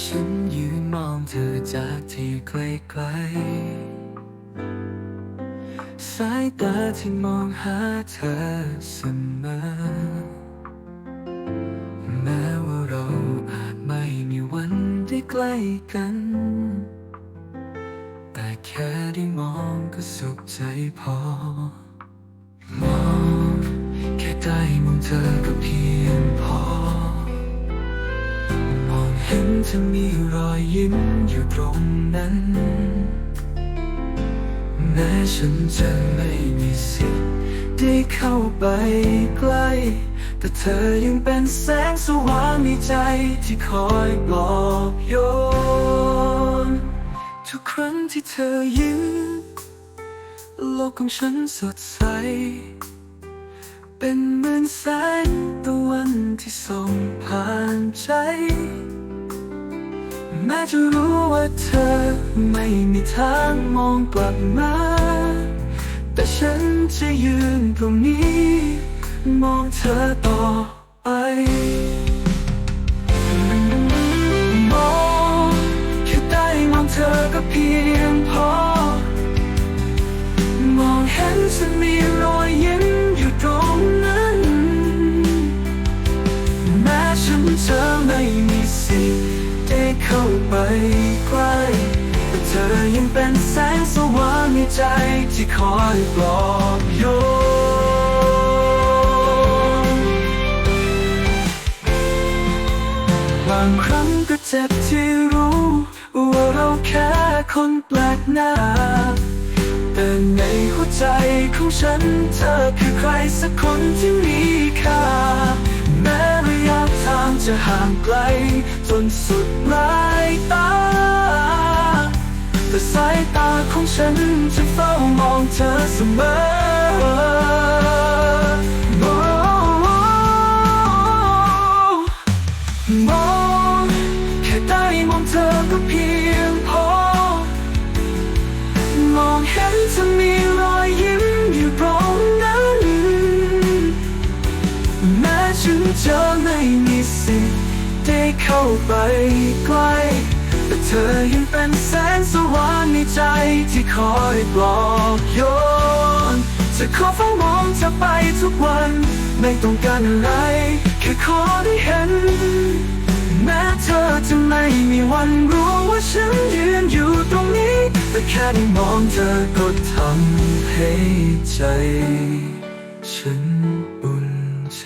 ฉันยืนมองเธอจากที่ไกลๆ สายตาที่มองหาเธอเสมอ แม้ว่าเราอาจไม่มีวันได้ใกล้กัน แต่แค่ได้มองก็สุขใจพอ มองแค่ได้มองเธอก็เพียง เห็นเธอมีรอยยิ้มอยู่ตรงนั้น แม้ฉันจะไม่มีสิทธิ์ได้เข้าไปใกล้ แต่เธอยังเป็นแสงสว่างในใจที่คอยปลอบโยน ทุกครั้งที่เธอยิ้มโลกของฉันสดใส เป็นเหมือนแสงตะวันที่ส่องผ่านใจ แม้จะรู้ว่าเธอไม่มีทางมองกลับมา แต่ฉันจะยืนตรงนี้ มองเธอต่อไป ใกล้แต่เธอยังเป็นแสงสว่างในใจที่คอยปลอบโยนบางครั้งก็เจ็บที่รู้ว่าเราแค่คนแปลกหน้า แต่ในหัวใจของฉัน เธอคือใครสักคนที่มีค่าแม้ จะห่างไกล จนสุดปลายตา แต่สายตาของฉันจะเฝ้ามองเธอเสมอ ได้เข้าไปใกล้ แต่เธอยังเป็นแสงสว่างในใจที่คอยปลอบโยน จะขอเฝ้ามองเธอไปทุกวัน ไม่ต้องการอะไร แค่ขอได้เห็น แม้เธอจะไม่มีวันรู้ว่าฉันยืนอยู่ตรงนี้ แต่แค่ได้มองเธอก็ทำให้ใจ ฉันอุ่นใจ